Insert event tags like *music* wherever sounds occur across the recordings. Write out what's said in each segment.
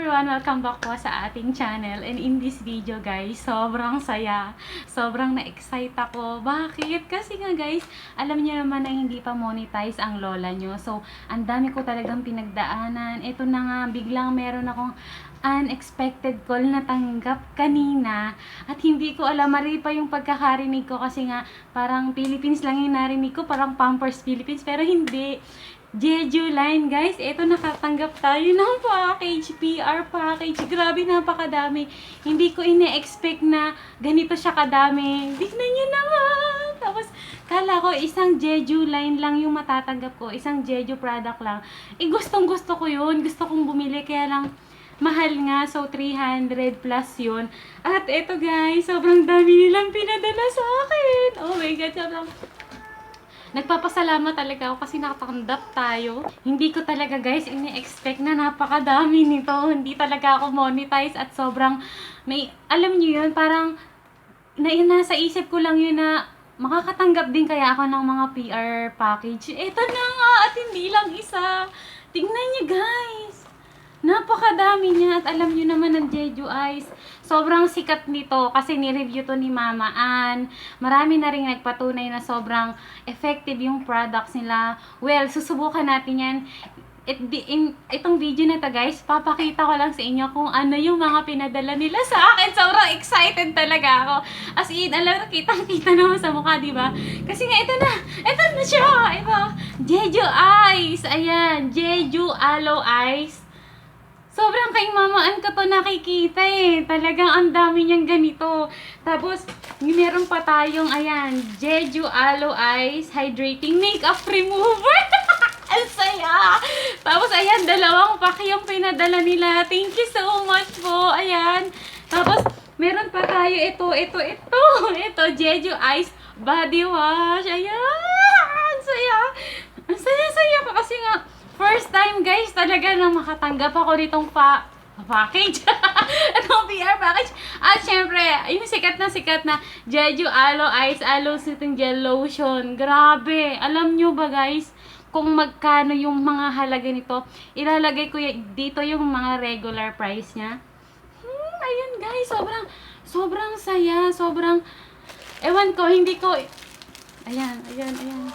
everyone! Welcome back po sa ating channel. And in this video guys, sobrang saya. Sobrang na-excite ako. Bakit? Kasi nga guys, alam niyo naman na hindi pa monetize ang lola nyo. So, ang dami ko talagang pinagdaanan. Ito na nga, biglang meron akong unexpected call na tanggap kanina at hindi ko alam mari pa yung pagkakarinig ko kasi nga parang Philippines lang yung narinig ko parang Pampers Philippines pero hindi Jeju Line, guys. Ito, nakatanggap tayo *laughs* ng package, PR package. Grabe, napakadami. Hindi ko ine-expect na ganito siya kadami. Tignan nyo naman. Tapos, kala ko isang Jeju Line lang yung matatanggap ko. Isang Jeju product lang. Eh, gustong gusto ko yun. Gusto kong bumili, kaya lang mahal nga. So, 300 plus yun. At eto guys, sobrang dami nilang pinadala sa akin. Oh my God, sobrang Nagpapasalamat talaga ako kasi nakatanggap tayo. Hindi ko talaga guys ini-expect na napakadami nito. Hindi talaga ako monetize at sobrang may, alam niyo yun, parang na, nasa isip ko lang yun na makakatanggap din kaya ako ng mga PR package. Ito na nga at hindi lang isa. Tingnan niyo guys. Napakadami niya at alam niyo naman ng Jeju Eyes. Sobrang sikat nito kasi ni-review to ni Mama Ann. Marami na rin nagpatunay na sobrang effective yung products nila. Well, susubukan natin yan. It, in, itong video na to guys, papakita ko lang sa inyo kung ano yung mga pinadala nila sa akin. Sobrang excited talaga ako. As in, alam, kitang-kita naman sa mukha, di ba? Kasi nga, ito na! Ito na siya! Ito! Jeju Eyes! Ayan! Jeju Aloe Eyes. Sobrang kay mamaan ko to nakikita eh. Talagang ang dami niyang ganito. Tapos, meron pa tayong, ayan, Jeju Aloe Eyes Hydrating Makeup Remover. *laughs* ang saya! Tapos, ayan, dalawang pack yung pinadala nila. Thank you so much po. Ayan. Tapos, meron pa tayo ito, ito, ito. *laughs* Ito, Jeju Eyes Body Wash. Ayan! Ang saya! Ang saya-saya ko kasi nga, First time guys talaga na makatanggap ako nitong pa package. *laughs* Itong PR package. At syempre, yung sikat na sikat na Jeju Aloe Eyes Aloe Soothing Gel Lotion. Grabe. Alam nyo ba guys, kung magkano yung mga halaga nito, ilalagay ko dito yung mga regular price niya. Hmm, ayun guys, sobrang, sobrang saya, sobrang, ewan ko, hindi ko, ayan, ayan, ayan.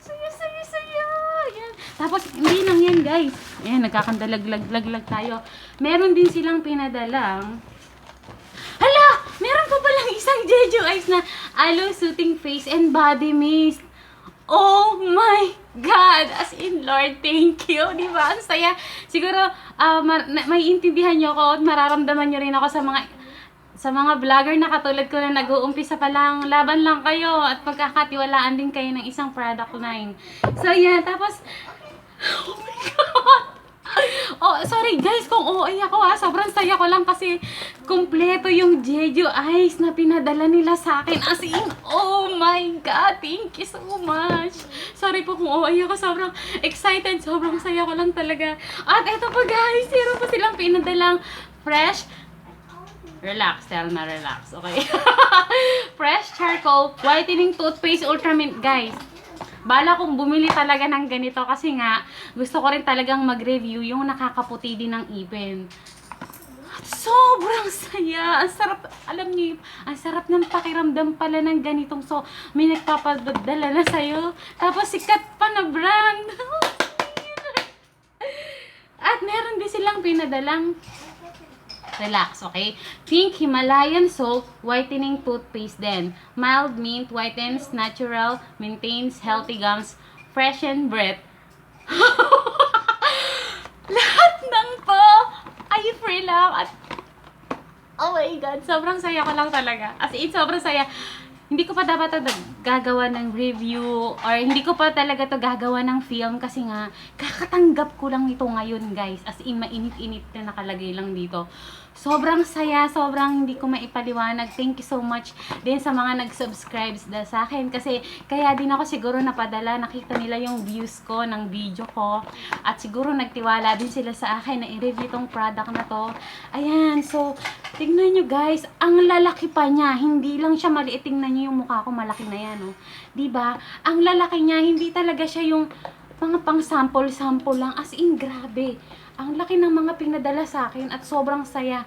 Saya, saya, saya. Ayan. Tapos, hindi lang yan, guys. Ayan, nagkakandalag-lag-lag tayo. Meron din silang pinadalang. Hala! Meron pa palang isang Jeju Eyes na Aloe Soothing Face and Body Mist. Oh my God! As in, Lord, thank you. Di ba? Ang saya. Siguro, ah, ma- na- may intindihan nyo ako at mararamdaman nyo rin ako sa mga sa mga vlogger na katulad ko na nag-uumpisa pa lang, laban lang kayo at pagkakatiwalaan din kayo ng isang product line. So, yan. Tapos, oh my God! Oh, sorry guys kung OA ako ha. Sobrang saya ko lang kasi kumpleto yung Jeju Eyes na pinadala nila sa akin. As in, oh my God! Thank you so much! Sorry po kung OA ako. Sobrang excited. Sobrang saya ko lang talaga. At eto pa guys, meron pa silang pinadalang fresh Relax, Telma, relax. Okay? *laughs* Fresh charcoal whitening toothpaste ultra mint, guys. Bala kong bumili talaga ng ganito kasi nga gusto ko rin talagang mag-review yung nakakaputi din ng ipin. Sobrang saya. Ang sarap, alam niyo, ang sarap ng pakiramdam pala ng ganitong so may nagpapadala na sa'yo. Tapos sikat pa na brand. *laughs* At meron din silang pinadalang relax, okay? Pink Himalayan Salt Whitening Toothpaste din. Mild mint, whitens, natural, maintains healthy gums, freshen breath. *laughs* Lahat ng to ay free lang at Oh my God, sobrang saya ko lang talaga. As in, sobrang saya. Hindi ko pa dapat to gagawa ng review or hindi ko pa talaga to gagawa ng film kasi nga kakatanggap ko lang ito ngayon guys. As in, mainit-init na nakalagay lang dito. Sobrang saya, sobrang hindi ko maipaliwanag. Thank you so much din sa mga nag-subscribe da- sa akin kasi kaya din ako siguro napadala, nakita nila yung views ko ng video ko at siguro nagtiwala din sila sa akin na i-review tong product na to. Ayan, so tignan nyo guys, ang lalaki pa niya, hindi lang siya maliit. Tingnan nyo yung mukha ko, malaki na yan, oh. ba? Ang lalaki niya, hindi talaga siya yung mga pang sample-sample lang. As in, grabe. Ang laki ng mga pinadala sa akin at sobrang saya.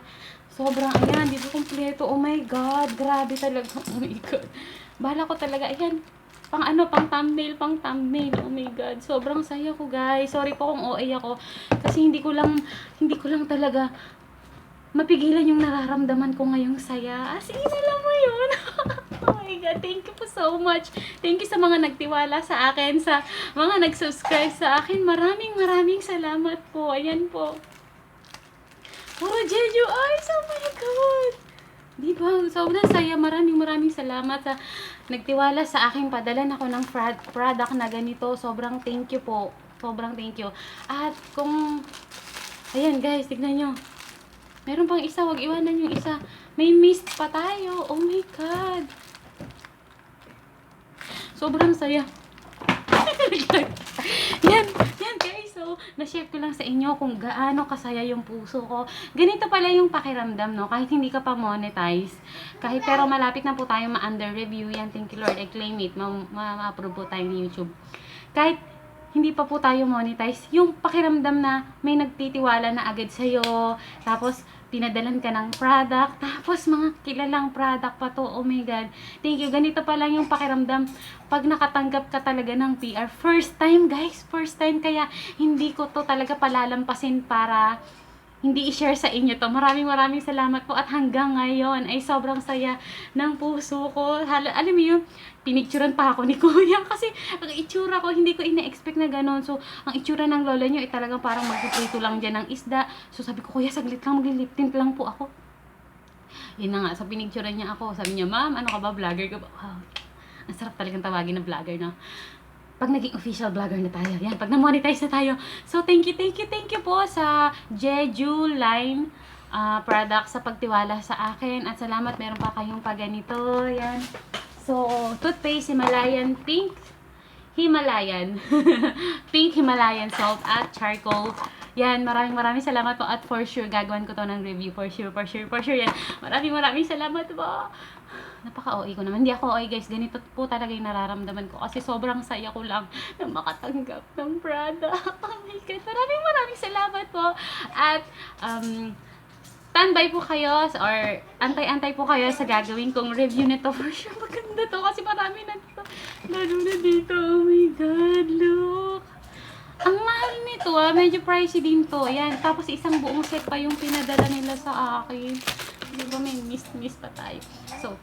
Sobrang, ayan, di ba kumpleto? Oh my God, grabe talaga. *laughs* Oh my God. Bahala ko talaga, ayan. Pang ano, pang thumbnail, pang thumbnail. Oh my God, sobrang saya ko guys. Sorry po kung OA ako. Kasi hindi ko lang, hindi ko lang talaga mapigilan yung nararamdaman ko ngayong saya. As in, alam mo yun. *laughs* thank you po so much. Thank you sa mga nagtiwala sa akin, sa mga nag-subscribe sa akin. Maraming maraming salamat po. Ayan po. Puro Jeju Eyes, oh my God. Di ba? Sobrang saya. Maraming maraming salamat sa nagtiwala sa akin. Padalan ako ng product na ganito. Sobrang thank you po. Sobrang thank you. At kung... Ayan guys, tignan nyo. Meron pang isa, wag iwanan yung isa. May mist pa tayo. Oh my God. Sobrang saya. *laughs* yan, yan guys. So, na-share ko lang sa inyo kung gaano kasaya yung puso ko. Ganito pala yung pakiramdam, no? Kahit hindi ka pa monetize. Kahit pero malapit na po tayo ma-under review. Yan, thank you Lord. I claim it. Ma- ma- Ma-approve po tayo ni YouTube. Kahit hindi pa po tayo monetize, yung pakiramdam na may nagtitiwala na agad sa'yo, tapos pinadalan ka ng product, *laughs* tapos mga kilalang product pa to, oh my God. Thank you, ganito pa lang yung pakiramdam pag nakatanggap ka talaga ng PR. First time guys, first time, kaya hindi ko to talaga palalampasin para hindi i-share sa inyo to. Maraming maraming salamat po at hanggang ngayon ay sobrang saya ng puso ko. Hala, alam mo yun, pinicturan pa ako ni *laughs* Kuya kasi ang itsura ko hindi ko ina-expect na gano'n. So, ang itsura ng lola nyo ay talagang parang magpiprito lang dyan ng isda. So, sabi ko, Kuya, saglit lang, maglilip tint lang po ako. Yun na nga, so pinicturan niya ako. Sabi niya, Ma'am, ano ka ba, vlogger ka ba? Wow, ang sarap talagang tawagin na vlogger na pag naging official vlogger na tayo. Yan, pag na-monetize na tayo. So, thank you, thank you, thank you po sa Jeju Line ah, product sa pagtiwala sa akin. At salamat, meron pa kayong pa ganito. Yan. So, toothpaste Himalayan Pink. Himalayan. *laughs* Pink Himalayan salt at charcoal. Yan, maraming maraming salamat po at for sure gagawin ko to ng review for sure, for sure, for sure yan. Maraming maraming salamat po. Napaka-OA ko naman. Hindi ako OA guys. Ganito po talaga yung nararamdaman ko. Kasi sobrang saya ko lang na makatanggap ng product. *laughs* Oh my God. Maraming maraming salamat po. At, um, standby po kayo or antay-antay po kayo sa gagawin kong review nito. For sure, *laughs* maganda to kasi marami na dito. Lalo na dito. Oh my God, look. Ang mahal nito ah, medyo pricey din to. Ayan, tapos isang buong set pa yung pinadala nila sa akin. Di ba may miss-miss pa tayo. So,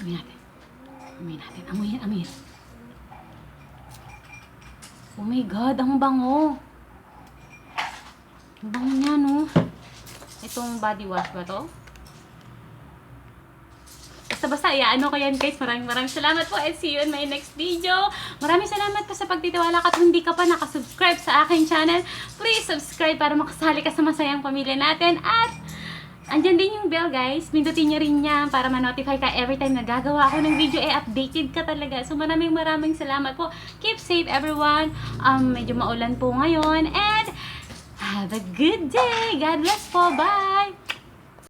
amoy natin. Amoy natin. Amoy yan. Oh my God, ang bango. Ang bango niya, no? Itong body wash ba to? Basta-basta, ano ko yan guys. Maraming maraming salamat po and see you in my next video. Maraming salamat po sa pagtitiwala ka at hindi ka pa nakasubscribe sa aking channel, please subscribe para makasali ka sa masayang pamilya natin at Andyan din yung bell guys. Pindutin nyo rin yan para ma-notify ka every time na gagawa ako ng video. Eh, updated ka talaga. So, maraming maraming salamat po. Keep safe everyone. Um, medyo maulan po ngayon. And have a good day. God bless po. Bye!